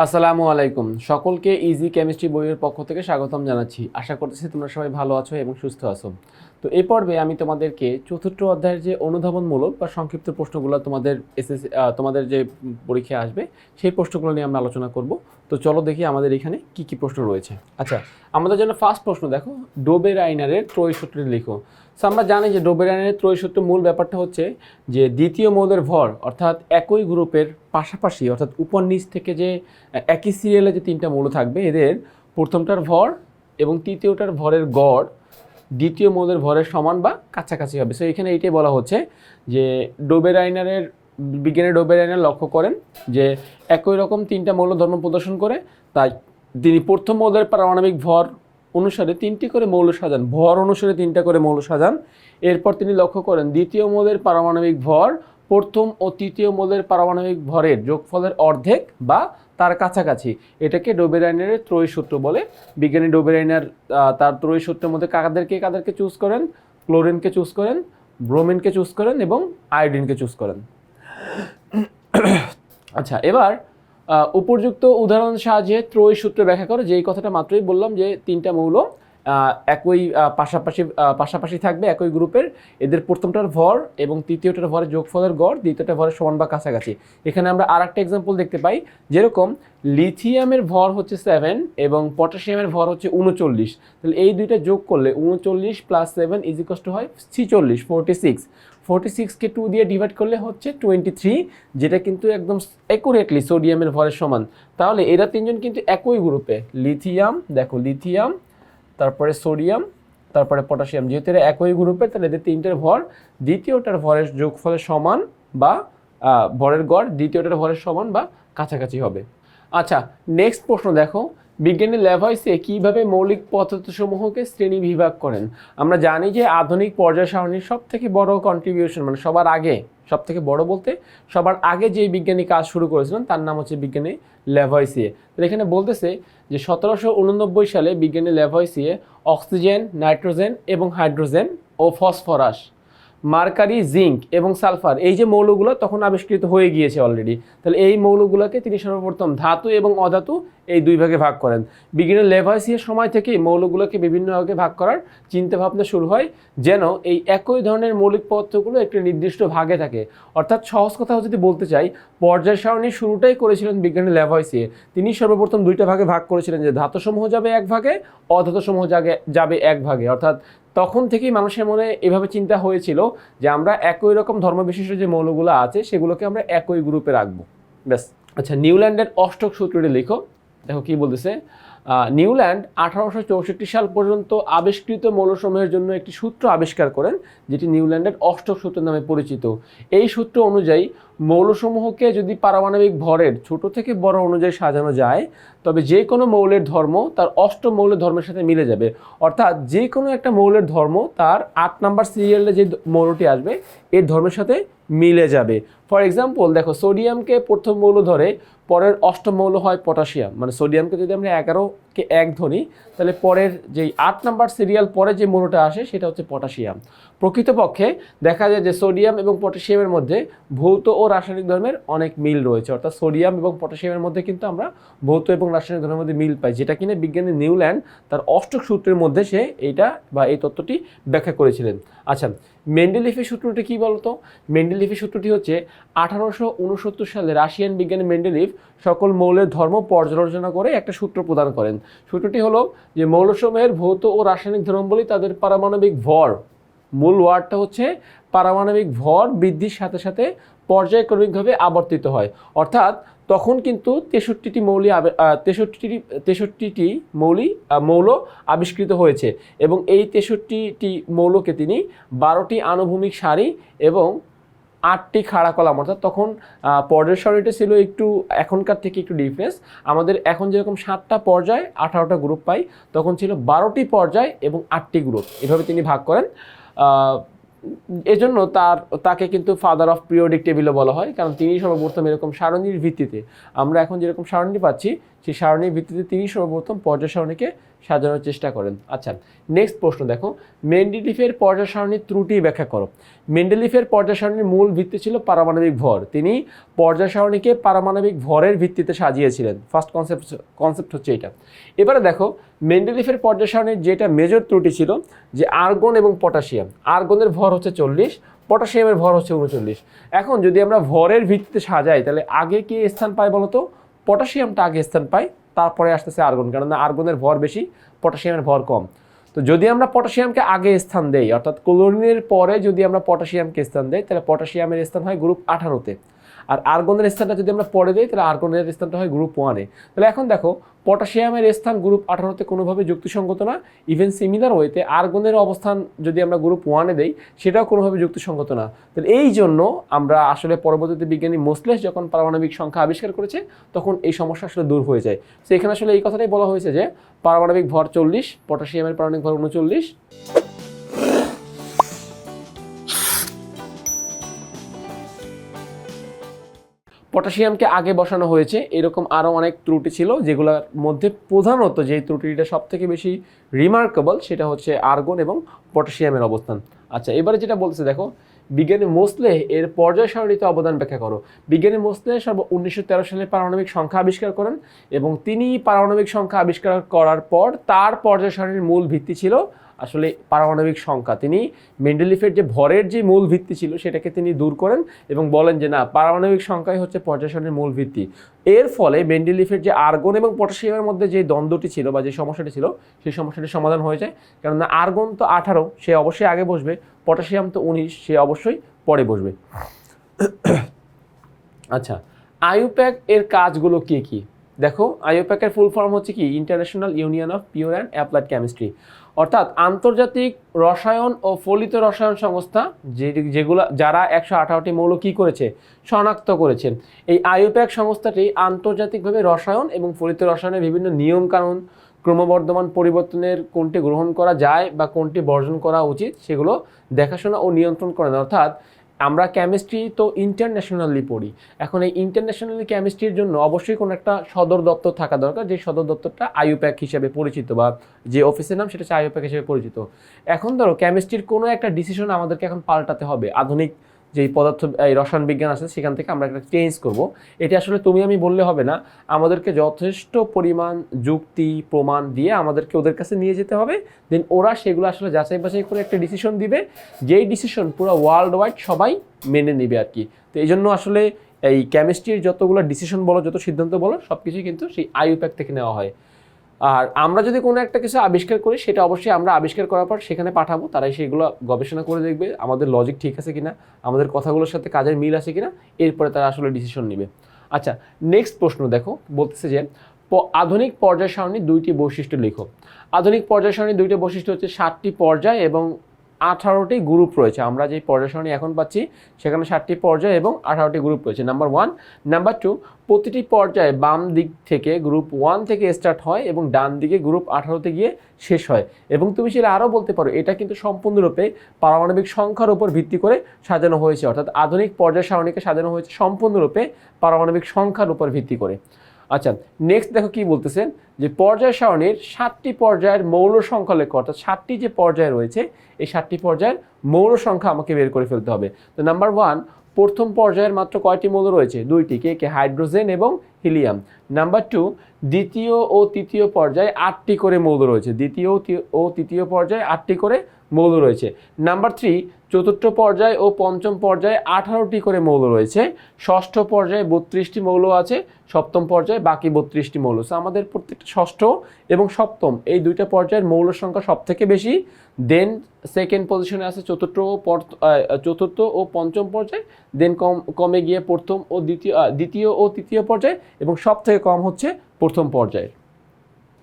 আসসালামু আলাইকুম। সকলকে ইজি কেমিস্ট্রি বইয়ের পক্ষ থেকে স্বাগতম জানাচ্ছি। আশা করতেছি তোমরা সবাই ভালো আছো এবং সুস্থ আছো। তো এই পর্বে আমি তোমাদেরকে চতুর্থ অধ্যায়ের যে অনুধাবনমূলক বা সংক্ষিপ্ত প্রশ্নগুলো তোমাদের এসএসসি তোমাদের যে পরীক্ষায় আসবে সেই প্রশ্নগুলো নিয়ে আমরা আলোচনা করব। তো চলো দেখি আমাদের এখানে কি কি প্রশ্ন রয়েছে। আচ্ছা আমাদের জন্য ফার্স্ট প্রশ্ন দেখো ডোবের আইনারের ত্রয় সূত্রটি লিখো। So, আমরা জানি যে ডোবের আইনারের ত্রয় সূত্র মূল ব্যাপারটা হচ্ছে যে দ্বিতীয় মৌলের ভর অর্থাৎ একই গ্রুপের পাশাপাশি অর্থাৎ উপর নিচ থেকে যে একই সিরিয়ালে যে তিনটা মৌল থাকবে এদের প্রথমটার ভর এবং তৃতীয়টার ভরের গড় দ্বিতীয় মৌলের ভরের সমান বা কাছাকাছি হবে। সো এখানে এইটাই বলা হচ্ছে যে ডোবের আইনারের বিজ্ঞানের ডোবের আইনার লক্ষ্য করেন যে একই রকম তিনটা মৌল ধর্ম প্রদর্শন করে, তাই তিনি প্রথম মৌলের পারমাণবিক ভর অনুসারে তিনটি করে মৌল সাজান। ভর অনুসারে তিনটা করে মৌল সাজান। এরপর তিনি লক্ষ্য করেন দ্বিতীয় মৌলের পারমাণবিক ভর প্রথম ও তৃতীয় মৌলের পারমাণবিক ভরের যোগফলের অর্ধেক বা তার কাছাকাছি। এটাকে ডোবেরাইনারের ত্রয়ী সূত্র বলে। বিজ্ঞানী ডোবেরাইনার তার ত্রয়ী সূত্রের মধ্যে কাকাদেরকে কাদেরকে চুজ করেন? ক্লোরিনকে চুজ করেন, ব্রোমিনকে চুজ করেন এবং আয়োডিনকে চুজ করেন। আচ্ছা এবার উপযুক্ত উদাহরণ সাহায্যে ত্রয়ী সূত্র ব্যাখ্যা করে। যেই কথাটা মাত্রই বললাম যে তিনটা মৌল একই পাশাপাশি পাশাপাশি থাকবে একই গ্রুপের এদের প্রথমটার ভর এবং তৃতীয়টার ভরের যোগফলের গড় দ্বিতীয়টা ভরের সমান বা কাছাকাছি। এখানে আমরা আর একটা এক্সাম্পল দেখতে পাই, যেরকম লিথিয়ামের ভর হচ্ছে সেভেন এবং পটাশিয়ামের ভর হচ্ছে উনচল্লিশ। তাহলে এই দুইটা যোগ করলে উনচল্লিশ প্লাস সেভেন ইজিকস টু হয় ছিচল্লিশ ফোরটি সিক্স ফোরটি সিক্সকে টু দিয়ে ডিভাইড করলে হচ্ছে টোয়েন্টি থ্রি যেটা কিন্তু একদম অ্যাকুরেটলি সোডিয়ামের ভরের সমান। তাহলে এরা তিনজন কিন্তু একই গ্রুপে লিথিয়াম দেখো লিথিয়াম তারপরে সোডিয়াম, তারপরে পটাশিয়াম। যেহেতু এরা একই গ্রুপে, তাহলে এদের তিনটের ভর, দ্বিতীয়টার ভরের যোগফলের সমান বা ভরের গড় দ্বিতীয়টার ভরের সমান বা কাছাকাছি হবে। আচ্ছা নেক্সট প্রশ্ন দেখো। বিজ্ঞানী ল্যাভয়েসে কীভাবে মৌলিক পদার্থসমূহকে শ্রেণি বিভাগ করেন? আমরা জানি যে আধুনিক পর্যায় সারণীর সব থেকে বড় কন্ট্রিবিউশন মানে সবার আগে সব থেকে বড় বলতে, সবার আগে যে বিজ্ঞানী কাজ শুরু করেছিলেন, তার নাম হচ্ছে বিজ্ঞানী ল্যাভয়েসিয়ে তো এখানে বলতেছে যে সতেরোশো উননব্বই সালে বিজ্ঞানী ল্যাভয়েসিয়ে অক্সিজেন, নাইট্রোজেন এবং হাইড্রোজেন ও ফসফরাস মার্কারি, জিঙ্ক এবং সালফার, এই যে মৌলগুলো তখন আবিষ্কৃত হয়ে গিয়েছে অলরেডি তাহলে এই মৌলগুলোকে তিনি সর্বপ্রথম ধাতু এবং অধাতু এই দুই ভাগে ভাগ করেন। বিজ্ঞানের লেভাইসিয়ার সময় থেকেই মৌলগুলোকে বিভিন্ন ভাগে ভাগ করার চিন্তাভাবনা শুরু হয়, যেন এই একই ধরনের মৌলিক পদার্থগুলো একটি নির্দিষ্ট ভাগে থাকে। অর্থাৎ সহজ কথা যদি বলতে চাই, পর্যায় সারণীর শুরুটাই করেছিলেন বিজ্ঞানী ল্যাভয়েসিয়ে তিনি সর্বপ্রথম দুইটা ভাগে ভাগ করেছিলেন যে ধাতুসমূহ যাবে এক ভাগে, অধাতুসমূহ যাবে এক ভাগে। অর্থাৎ তখন থেকেই মানুষের মনে এভাবে চিন্তা হয়েছিল যে আমরা একই রকম ধর্মবিশিষ্ট যে মৌলগুলো আছে, সেগুলোকে আমরা একই গ্রুপে রাখব। ব্যাস। আচ্ছা নিউল্যান্ডের অষ্টক সূত্রটি লিখো। দেখো কি বলতেছে? নিউল্যান্ড আঠারোশো চৌষট্টি সাল পর্যন্ত আবিষ্কৃত মৌলসমূহের জন্য একটি সূত্র আবিষ্কার করেন, যেটি নিউল্যান্ডের অষ্টক সূত্র নামে পরিচিত। এই সূত্র অনুযায়ী মৌলসমূহকে যদি পারমাণবিক ভরের ছোট থেকে বড় অনুযায়ী সাজানো যায়, তবে যে কোনো মৌলের ধর্ম তার অষ্টম মৌলের ধর্মের সাথে মিলে যাবে। অর্থাৎ যে কোনো একটা মৌলের ধর্ম তার আট নাম্বার সিরিয়ালে যে মৌলটি আসবে, এর ধর্মের সাথে মিলে যাবে। ফর এক্সাম্পল দেখো সোডিয়ামকে প্রথম মৌল ধরে, পরের অষ্টম মৌল হয় পটাশিয়াম মানে সোডিয়ামকে যদি আমরা এগারোকে এক ধরি তাহলে পরের যেই আট নাম্বার সিরিয়াল পরে যে মৌলটা আসে সেটা হচ্ছে পটাশিয়াম। প্রকৃতপক্ষে দেখা যায় যে সোডিয়াম এবং পটাশিয়ামের মধ্যে ভৌত ও রাসায়নিক ধর্মের অনেক মিল রয়েছে। অর্থাৎ সোডিয়াম এবং পটাশিয়ামের মধ্যে কিন্তু আমরা ভৌত এবং রাসায়নিক ধর্মের মধ্যে মিল পাই। যেটা কিনা বিজ্ঞানী নিউল্যান্ড তার অষ্টক সূত্রের মধ্যে সে এইটা বা এই তত্ত্বটি ব্যাখ্যা করেছিলেন। আচ্ছা মেন্ডেলিফের সূত্রটি কী বলতো? মেন্ডেলিফের সূত্রটি হচ্ছে আঠারোশো উনসত্তর সালে রাশিয়ান বিজ্ঞানী মেন্ডেলিফ সকল মৌলের ধর্ম পর্যালোচনা করে একটা সূত্র প্রদান করেন। সূত্রটি হলো যে মৌলসমূহের ভৌত ও রাসায়নিক ধর্মবলী তাদের পারমাণবিক ভর। মূল ওয়ার্ডটা হচ্ছে পারমাণবিক ভর বৃদ্ধির সাথে সাথে পর্যায়ক্রমিকভাবে আবর্তিত হয়। অর্থাৎ তখন কিন্তু তেষট্টিটি মৌলি তেষট্টিটি তেষট্টিটি মৌলি মৌল আবিষ্কৃত হয়েছে এবং এই তেষট্টিটি মৌলকে তিনি বারোটি আনুভূমিক সারি এবং আটটি খাড়া কলাম, অর্থাৎ তখন পর্যায় সারিটা ছিল একটু এখনকার থেকে একটু ডিফারেন্স আমাদের এখন যেরকম সাতটা পর্যায়, আঠারোটা গ্রুপ পাই, তখন ছিল বারোটি পর্যায় এবং আটটি গ্রুপ এভাবে তিনি ভাগ করেন। এজন্য তার, তাকে কিন্তু ফাদার অফ পিরিয়ডিক টেবিলও বলা হয়, কারণ তিনি সর্বপ্রথম এরকম সারণীর ভিত্তিতে, আমরা এখন যেরকম সারণী পাচ্ছি, সেই সারণীর ভিত্তিতে তিনি সর্বপ্রথম পর্যায় সারণীকে সাজানোর চেষ্টা করেন। আচ্ছা নেক্সট প্রশ্ন দেখো। মেন্ডেলিফের পর্যায় সারণীর ত্রুটি ব্যাখ্যা করো। মেন্ডেলিফের পর্যায় সারণীর মূল ভিত্তি ছিল পারমাণবিক ভর। তিনি পর্যায় সারণীকে পারমাণবিক ভরের ভিত্তিতে সাজিয়েছিলেন। ফার্স্ট কনসেপ্ট কনসেপ্ট হচ্ছে এটা। এবারে দেখো মেন্ডেলিফের পর্যায় সারণীর যেটা মেজর ত্রুটি ছিল, যে আর্গন এবং পটাশিয়াম আর্গনের ভর হচ্ছে চল্লিশ পটাশিয়ামের ভর হচ্ছে উনচল্লিশ। এখন যদি আমরা ভরের ভিত্তিতে সাজাই, তাহলে আগে কি স্থান পায় বলতো? পটাশিয়ামটা আগে স্থান পায় তারপরে আসতেছে আর্গন কেননা আর্গনের ভর বেশি পটাশিয়ামের ভর কম। তো যদি আমরা পটাশিয়ামকে আগে স্থান দেই, অর্থাৎ ক্লোরিনের পরে যদি আমরা পটাশিয়ামকে স্থান দেই, তাহলে পটাশিয়ামের স্থান হয় গ্রুপ আঠারোতে। আর আর্গনের স্থানটা যদি আমরা পরে দিই তাহলে আর্গনের স্থানটা হয় গ্রুপ ওয়ানে তাহলে এখন দেখো পটাশিয়ামের স্থান গ্রুপ আঠারোতে কোনোভাবে যুক্তিসঙ্গত না ইভেন সিমিলার ওয়েতে আর্গনের অবস্থান যদি আমরা গ্রুপ ওয়ানে দেই, সেটাও কোনোভাবে যুক্তিসঙ্গত না। তাহলে এই জন্য আমরা আসলে পরবর্তীতে বিজ্ঞানী মোসলেস যখন পারমাণবিক সংখ্যা আবিষ্কার করেছে, তখন এই সমস্যা আসলে দূর হয়ে যায়। তো এখানে আসলে এই কথাটাই বলা হয়েছে যে, পারমাণবিক ভর চল্লিশ পটাশিয়ামের পারমাণবিক ভর উনচল্লিশ। পটাশিয়ামকে আগে বসানো হয়েছে, এরকম আরও অনেক ত্রুটি ছিল, যেগুলোর মধ্যে প্রধানত যে ত্রুটিটা সব থেকে বেশি রিমার্কেবল সেটা হচ্ছে আর্গন এবং পটাশিয়ামের অবস্থান। আচ্ছা এবারে যেটা বলছে, দেখো, বিজ্ঞানী মোসলে এর পর্যায় সারণীতে অবদান ব্যাখ্যা করো। বিজ্ঞানী মোসলে সর্ব উনিশশো তেরো সালে পারমাণবিক সংখ্যা আবিষ্কার করেন এবং তিনি পারমাণবিক সংখ্যা আবিষ্কার করার পর তার পর্যায় সারণীর মূল ভিত্তি ছিল আসলে পারমাণবিক সংখ্যা। তিনি মেন্ডেলিফের যে ভরের যে মূল ভিত্তি ছিল, সেটাকে তিনি দূর করেন এবং বলেন যে, না, পারমাণবিক সংখ্যাই হচ্ছে পর্যায় সারণীর মূল ভিত্তি। এর ফলে মেন্ডেলিফের যে আর্গন এবং পটাশিয়ামের মধ্যে যে দ্বন্দ্বটি ছিল বা যে সমস্যাটি ছিল, সেই সমস্যাটির সমাধান হয়ে যায়। কেননা, আর্গন তো আঠারো, সে অবশ্যই আগে বসবে। পটাশিয়াম তো উনিশ, সে অবশ্যই পরে বসবে। আচ্ছা আইউপ্যাক এর কাজগুলো কি কি? দেখো আইউপ্যাকের ফুল ফর্ম হচ্ছে কি? International union of pure and applied chemistry. অর্থাৎ আন্তর্জাতিক রসায়ন ও ফলিত রসায়ন সংস্থা যে যেগুলো, যারা একশো আঠারোটি মৌল কী করেছে? শনাক্ত করেছেন এই আইওপ্যাক সংস্থাটি আন্তর্জাতিকভাবে রসায়ন এবং ফলিত রসায়নের বিভিন্ন নিয়মকানুন, ক্রমবর্ধমান পরিবর্তনের কোনটি গ্রহণ করা যায় বা কোনটি বর্জন করা উচিত সেগুলো দেখাশোনা ও নিয়ন্ত্রণ করেন অর্থাৎ আমরা কেমিস্ট্রি তো ইন্টারন্যাশনালি পড়ি। এখন এই ইন্টারন্যাশনালি কেমিস্ট্রির জন্য অবশ্যই কোনো একটা সদর দপ্তর থাকা দরকার, যে সদর দপ্তরটা আইওপ্যাক হিসেবে পরিচিত বা যে অফিসের নাম সেটা হচ্ছে আইউপ্যাক হিসেবে পরিচিত। এখন ধরো কেমিস্ট্রির কোনো একটা ডিসিশন আমাদেরকে এখন পাল্টাতে হবে। আধুনিক যেই পদার্থ, এই রসায়ন বিজ্ঞান আছে, সেখান থেকে আমরা একটা চেঞ্জ করব। এটা আসলে তুমি আমি বললে হবে না। আমাদেরকে যথেষ্ট পরিমাণ যুক্তি, প্রমাণ দিয়ে আমাদেরকে ওদের কাছে নিয়ে যেতে হবে। দেন ওরা সেগুলো আসলে যাচাই বাছাই করে একটা ডিসিশন দিবে। যেই ডিসিশন পুরো ওয়ার্ল্ড ওয়াইড সবাই মেনে নেবে আর কি। তো এই জন্য আসলে এই কেমিস্ট্রির যতগুলো ডিসিশন বলো, যত সিদ্ধান্ত বলো সব কিছুই কিন্তু সেই আইউপ্যাক থেকে নেওয়া হয়। আর আমরা যদি কোনো একটা কিছু আবিষ্কার করি, সেটা অবশ্যই আমরা আবিষ্কার করার পর সেখানে পাঠাবো। তারাই সেগুলো গবেষণা করে দেখবে, আমাদের লজিক ঠিক আছে কিনা, আমাদের কথাগুলোর সাথে কাজের মিল আছে কিনা, এরপরে তারা আসলে ডিসিশন নেবে। আচ্ছা নেক্সট প্রশ্ন দেখো, বলতেছে যে আধুনিক পর্যায় সারণী দুইটি বৈশিষ্ট্য লেখো। আধুনিক পর্যায় সারণীর দুইটি বৈশিষ্ট্য হচ্ছে সাতটি পর্যায় এবং আঠারোটি গ্রুপ রয়েছে। আমরা যে পর্যায় এখন পাচ্ছি, সেখানে সাতটি পর্যায় এবং আঠারোটি গ্রুপ রয়েছে। নাম্বার ওয়ান নাম্বার টু প্রতিটি পর্যায়ে বাম দিক থেকে গ্রুপ ওয়ান থেকে স্টার্ট হয় এবং ডান দিকে গ্রুপ আঠারোতে গিয়ে শেষ হয়। এবং তুমি সেটা আরও বলতে পারো, এটা কিন্তু সম্পূর্ণরূপে পারমাণবিক সংখ্যার উপর ভিত্তি করে সাজানো হয়েছে। অর্থাৎ আধুনিক পর্যায় সারণীকে সাজানো হয়েছে সম্পূর্ণরূপে পারমাণবিক সংখ্যার উপর ভিত্তি করে। আচ্ছা নেক্সট দেখো কি বলতেছেন যে পর্যায় সারণীর সাতটি পর্যায়ের মৌল সংখ্যা লেখো, অর্থাৎ সাতটি যে পর্যায় রয়েছে, এই সাতটি পর্যায়ের মৌল সংখ্যা আমাকে বের করে ফেলতে হবে। তো নাম্বার ওয়ান প্রথম পর্যায়ের মাত্র কয়টি মৌল রয়েছে? দুইটি, কে কে, হাইড্রোজেন এবং হিলিয়াম। নাম্বার টু দ্বিতীয় ও তৃতীয় পর্যায়ে আটটি করে মৌল রয়েছে। দ্বিতীয় ও তৃতীয় পর্যায়ে আটটি করে মৌল রয়েছে। নাম্বার থ্রি চতুর্থ পর্যায় ও পঞ্চম পর্যায়ে আঠারোটি করে মৌল রয়েছে। ষষ্ঠ পর্যায়ে বত্রিশটি মৌল আছে সপ্তম পর্যায়ে বাকি বত্রিশটি মৌল। So, আমাদের প্রত্যেকটা ষষ্ঠ এবং সপ্তম এই দুইটা পর্যায়ের মৌল সংখ্যা সব থেকে বেশি দেন সেকেন্ড পজিশনে আছে চতুর্থ ও চতুর্থ ও পঞ্চম পর্যায়ে দেন কম কমে গিয়ে প্রথম ও দ্বিতীয় দ্বিতীয় ও তৃতীয় পর্যায়ে এবং সব থেকে কম হচ্ছে প্রথম পর্যায়ের।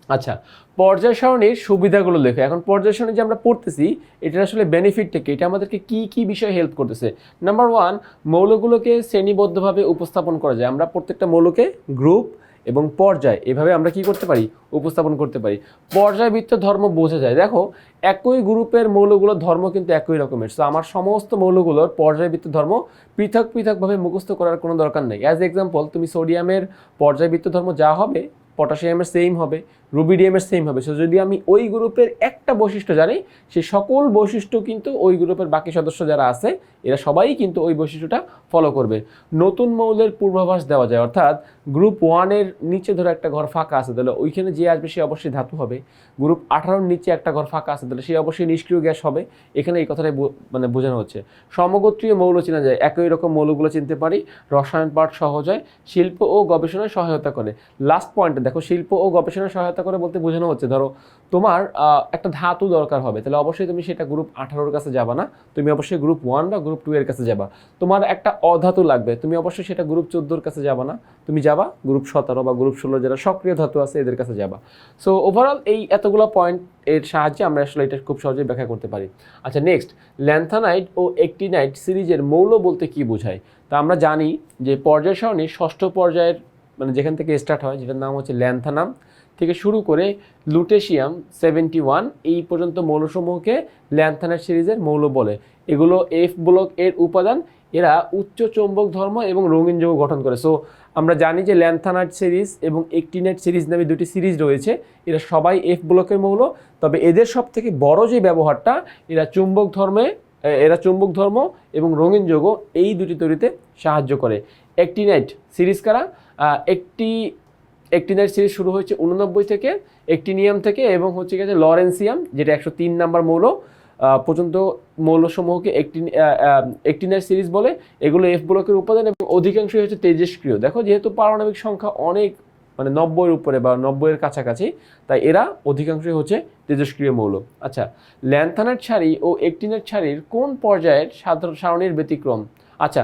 আচ্ছা পর্যায় সারণীর সুবিধাগুলো লেখো। এখন পর্যায় সারণী যে আমরা পড়তেছি, এটার আসলে বেনিফিটটা কি? এটা আমাদেরকে কি কি বিষয়ে হেল্প করতেছে? নাম্বার ওয়ান মৌলগুলোকে শ্রেণীবদ্ধভাবে উপস্থাপন করা যায়। আমরা প্রত্যেকটা মৌলকে গ্রুপ এবং পর্যায় এভাবে আমরা কি করতে পারি? উপস্থাপন করতে পারি। পর্যায়বৃত্ত ধর্ম বোঝা যায়। দেখো, একই গ্রুপের মৌলগুলোর ধর্ম কিন্তু একই রকমের। সো আমার সমস্ত মৌলগুলোর পর্যায়বৃত্ত ধর্ম পৃথক পৃথকভাবে মুখস্থ করার কোনো দরকার নেই। অ্যাজ এক্সাম্পল তুমি সোডিয়ামের পর্যায়বৃত্ত ধর্ম যা হবে পটাশিয়ামের সেম হবে। রুবিডিয়ামের সেম হবে। সো যদি আমি ওই গ্রুপের একটা বৈশিষ্ট্য জানি সেই সকল বৈশিষ্ট্য কিন্তু ওই গ্রুপের বাকি সদস্য যারা আছে, এরা সবাই কিন্তু ওই বৈশিষ্ট্যটা ফলো করবে। নতুন মৌলের পূর্বাভাস দেওয়া যায়। অর্থাৎ গ্রুপ ওয়ানের নিচে ধরো একটা ঘর ফাঁকা আছে, তাহলে ওইখানে যে আসবে সে অবশ্যই ধাতু হবে। গ্রুপ আঠারোর নিচে একটা ঘর ফাঁকা আছে, তাহলে সে অবশ্যই নিষ্ক্রিয় গ্যাস হবে। এখানে এই কথাটাই মানে বোঝানো হচ্ছে। সমগোত্রীয় মৌল চেনা যায়। একই রকম মৌলগুলো চিনতে পারি। রসায়ন পাঠ সহজ হয়। শিল্প ও গবেষণায় সহায়তা করে। লাস্ট পয়েন্টে দেখো, শিল্প ও গবেষণায় সহায়তা করে বলতে বোঝানো হচ্ছে, ধরো তোমার একটা ধাতু দরকার হবে, তাহলে অবশ্যই তুমি সেটা গ্রুপ আঠারোর কাছে যাবা না, তুমি অবশ্যই গ্রুপ ওয়ান বা গ্রুপ টু এর কাছে যাবা। তোমার একটা অধাতু লাগবে, তুমি অবশ্যই সেটা গ্রুপ চোদ্দোর কাছে যাবা না, তুমি যাবা গ্রুপ সতেরো বা গ্রুপ ষোলো যারা সক্রিয় ধাতু আছে এদের কাছে যাবা। সো ওভারঅল এই এতগুলো পয়েন্ট এর সাহায্যে আমরা আসলে এটা খুব সহজেই ব্যাখ্যা করতে পারি। আচ্ছা নেক্সট ল্যান্থানাইট ও একটিনাইট সিরিজের মৌল বলতে কি বোঝায়? তা আমরা জানি যে পর্যায় সারণী ষষ্ঠ পর্যায়ের মানে যেখান থেকে স্টার্ট হয়, যেটার নাম হচ্ছে ল্যান্থানাম থেকে শুরু করে লুটেশিয়াম, সেভেন্টি ওয়ান, এই পর্যন্ত মৌলসমূহকে ল্যান্থানাইট সিরিজের মৌল বলে। এগুলো এফ ব্লক এর উপাদান, এরা উচ্চ চৌম্বক ধর্ম এবং রঙিন যৌগ গঠন করে। সো আমরা জানি যে ল্যান্থানাইট সিরিজ এবং একটিনাইট সিরিজ নামে দুটি সিরিজ রয়েছে। এরা সবাই এফ ব্লকের মৌল, তবে এদের সব থেকে বড় যে ব্যবহারটা, এরা চুম্বক ধর্মে এরা চুম্বক ধর্ম এবং রঙিন যৌগ এই দুটি তৈরিতে সাহায্য করে। একটিনাইট সিরিজ কারা? একটি একটিনাইট সিরিজ শুরু হয়েছে উননব্বই থেকে একটিনিয়াম থেকে এবং হচ্ছে গেছে লরেন্সিয়াম, যেটা একশো তিন নাম্বার মৌল পর্যন্ত মৌলসমূহকে একটি একটিনাইট সিরিজ বলে। এগুলো এফ ব্লকের উপাদান এবং অধিকাংশই হচ্ছে তেজস্ক্রিয় দেখো, যেহেতু পারমাণবিক সংখ্যা অনেক মানে নব্বইয়ের উপরে বা নব্বইয়ের কাছাকাছি, তাই এরা অধিকাংশই হচ্ছে তেজস্ক্রিয় মৌল। আচ্ছা ল্যান্থানাইট সারি ও একটিনাইট সারির কোন পর্যায়ের সাধারণ সারণীর ব্যতিক্রম? আচ্ছা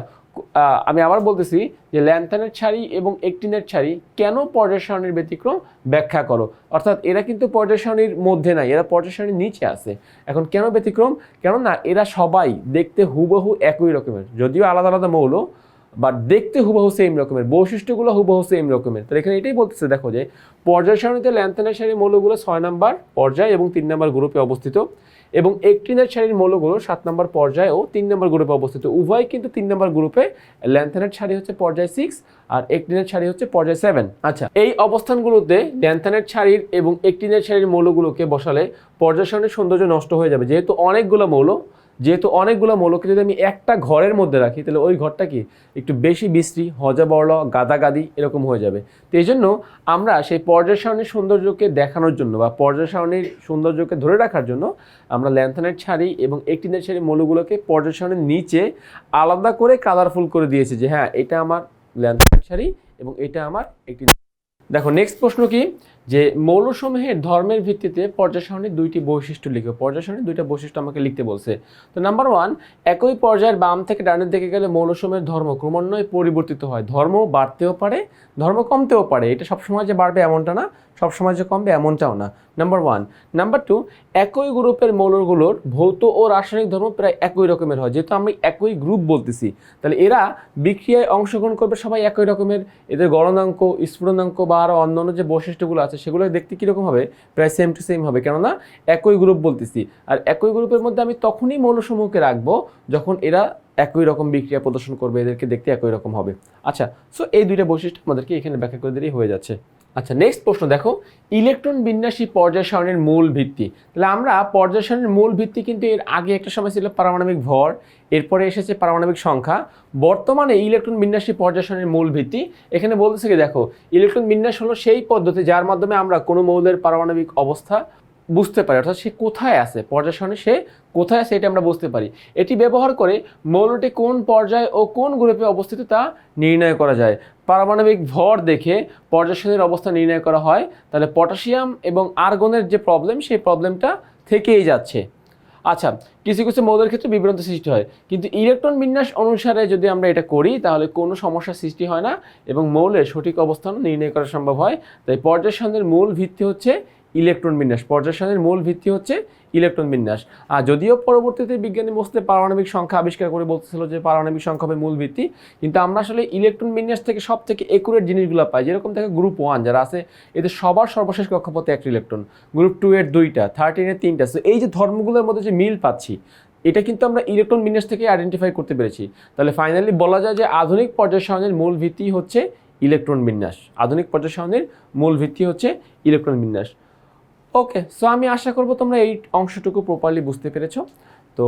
আমি আবার বলতেছি যে ল্যান্থানের ছাড়ি এবং একটিনের ছাড়ি কেন পর্যায় ব্যতিক্রম ব্যাখ্যা করো? অর্থাৎ এরা কিন্তু পর্যায় মধ্যে নাই, এরা পর্যায় নিচে আছে। এখন কেন ব্যতিক্রম? কেননা এরা সবাই দেখতে হুবহু একই রকমের, যদিও আলাদা আলাদা মৌল বাট দেখতে হুবহু সেম রকমের, বৈশিষ্ট্যগুলো হুবহু সেম রকমের। তাহলে এখানে এটাই বলতেছে, দেখো যে পর্যায় সারণীতে ল্যান্থানের সারির মৌলগুলো ছয় নাম্বার পর্যায় এবং তিন নাম্বার গ্রুপে অবস্থিত। এবং একটিনের সারির মৌলগুলো সাত নম্বর পর্যায়ে ও তিন নম্বর গ্রুপে অবস্থিত। উভয় কিন্তু তিন নম্বর গ্রুপে ল্যান্থানের সারি হচ্ছে পর্যায় সিক্স আর একটিনের সারি হচ্ছে পর্যায় সেভেন আচ্ছা এই অবস্থানগুলোতে ল্যান্থানের সারির এবং একটিনের সারির মৌলগুলোকে বসালে পর্যায় সারণের সৌন্দর্য নষ্ট হয়ে যাবে। যেহেতু অনেকগুলো মৌল যেহেতু অনেকগুলো মৌলকে যদি আমি একটা ঘরের মধ্যে রাখি, তাহলে ওই ঘরটা কি একটু বেশি বিশ্রী হজা বড় গাদাগাদি এরকম হয়ে যাবে। তো এই জন্য আমরা সেই পর্যায় সারণীর সৌন্দর্যকে দেখানোর জন্য বা পর্যায় সারণীর সৌন্দর্যকে ধরে রাখার জন্য আমরা ল্যান্থানের ছাড়ি এবং একটিনের ছাড়ি মৌলগুলোকে পর্যায় সারণীর নিচে আলাদা করে কালারফুল করে দিয়েছে যে হ্যাঁ এটা আমার ল্যান্থানের ছাড়ি এবং এটা আমার একটি দেখো নেক্সট প্রশ্ন কি? যে মৌলসমূহের ধর্মের ভিত্তিতে পর্যায় সারণীর দুইটি বৈশিষ্ট্য লিখো। পর্যায় সারণীর দুইটা বৈশিষ্ট্য আমাকে লিখতে বলছে। তো নাম্বার ওয়ান একই পর্যায়ের বাম থেকে ডানের দিকে গেলে মৌলসমূহের ধর্ম ক্রমান্বয়ে পরিবর্তিত হয়। ধর্ম বাড়তেও পারে, ধর্ম কমতেও পারে। এটা সবসময় যে বাড়বে এমনটা না, সবসময় যে কমবে এমনটাও না। নাম্বার ওয়ান নাম্বার টু একই গ্রুপের মৌলগুলোর ভৌত ও রাসায়নিক ধর্ম প্রায় একই রকমের হয়। যেহেতু আমি একই গ্রুপ বলতেছি, তাহলে এরা বিক্রিয়ায় অংশগ্রহণ করবে সবাই একই রকমের। এদের গণনাঙ্ক স্ফুটনাঙ্ক বা আরও অন্যান্য যে বৈশিষ্ট্যগুলো আছে সেগুলো দেখতে কীরকম হবে? প্রায় সেম টু সেম হবে। কেননা একই গ্রুপ বলতেছি। আর একই গ্রুপের মধ্যে আমি তখনই মৌলসমূহকে রাখব যখন এরা একই রকম বিক্রিয়া প্রদর্শন করবে। এদেরকে দেখতে একই রকম হবে। আচ্ছা সো এই দুইটা বৈশিষ্ট্য আমাদেরকে এখানে ব্যাখ্যা করে দিলেই হয়ে যাচ্ছে। আচ্ছা নেক্সট প্রশ্ন দেখো। ইলেকট্রন বিন্যাসী পর্যায় সারণীর মূল ভিত্তি। তাহলে আমরা পর্যায় সারণীর মূল ভিত্তি কিন্তু এর আগে একটা সময় ছিল পারমাণবিক ভর, এরপরে এসেছে পারমাণবিক সংখ্যা। বর্তমানে ইলেকট্রন বিন্যাসী পর্যায় সারণীর মূল ভিত্তি। এখানে বলতেছে কি দেখো, ইলেকট্রন বিন্যাস হলো সেই পদ্ধতি যার মাধ্যমে আমরা কোনো মৌলের পারমাণবিক অবস্থা বুঝতে পারি, অর্থাৎ সে কোথায় আছে, পর্যায় সে কোথায় আছে এটা আমরা বুঝতে পারি। এটি ব্যবহার করে মৌলটি কোন পর্যায়ে ও কোন গ্রুপে অবস্থিত তা নির্ণয় করা যায়। পারমাণবিক ভর দেখে পর্যায় অবস্থা নির্ণয় করা হয়। তাহলে পটাশিয়াম এবং আর্গনের যে প্রবলেম সেই প্রবলেমটা থেকেই যাচ্ছে। আচ্ছা কিছু কিছু মৌলের ক্ষেত্রে বিভ্রান্ত সৃষ্টি হয়। কিন্তু ইলেকট্রন বিন্যাস অনুসারে যদি আমরা এটা করি, তাহলে কোনো সমস্যার সৃষ্টি হয় না এবং মৌলের সঠিক অবস্থান নির্ণয় করা সম্ভব হয়। তাই পর্যায় সারণীর মূল ভিত্তি হচ্ছে ইলেকট্রন বিন্যাস। পর্যায় মূল ভিত্তি হচ্ছে ইলেকট্রন বিন্যাস। আর যদিও পরবর্তীতে বিজ্ঞানী বসতে পারমাণবিক সংখ্যা আবিষ্কার করে বলতেছিল যে পারমাণবিক সংখ্যা হবে মূল ভিত্তি, কিন্তু আমরা আসলে ইলেকট্রন বিন্যাস থেকে সব থেকে একুরেট জিনিসগুলো পাই, যেরকম দেখো গ্রুপ ওয়ান যারা আছে, এদের সবার সর্বশেষ কক্ষপথে একটা ইলেকট্রন গ্রুপ টু এর দুইটা থার্টিনের তিনটা। সো এই যে ধর্মগুলোর মধ্যে যে মিল পাচ্ছি, এটা কিন্তু আমরা ইলেকট্রন বিন্যাস থেকে আইডেন্টিফাই করতে পেরেছি। তাহলে ফাইনালি বলা যায় যে আধুনিক পর্যায় সারণীর মূল ভিত্তি হচ্ছে ইলেকট্রন বিন্যাস। আধুনিক পর্যায় মূল ভিত্তি হচ্ছে ইলেকট্রন বিন্যাস। ওকে সো আমি আশা করব তোমরা এই অংশটুকু প্রপারলি বুঝতে পেরেছ। তো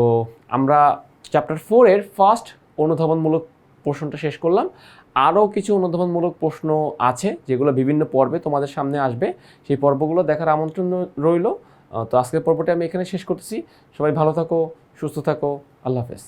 আমরা চ্যাপ্টার ফোরের ফার্স্ট অনুধাবনমূলক প্রশ্নটা শেষ করলাম। আরও কিছু অনুধাবনমূলক প্রশ্ন আছে, যেগুলো বিভিন্ন পর্বে তোমাদের সামনে আসবে। সেই পর্বগুলো দেখার আমন্ত্রণ রইল। তো আজকের পর্বটা আমি এখানে শেষ করতেছি। সবাই ভালো থাকো, সুস্থ থাকো। আল্লাহ হাফেজ।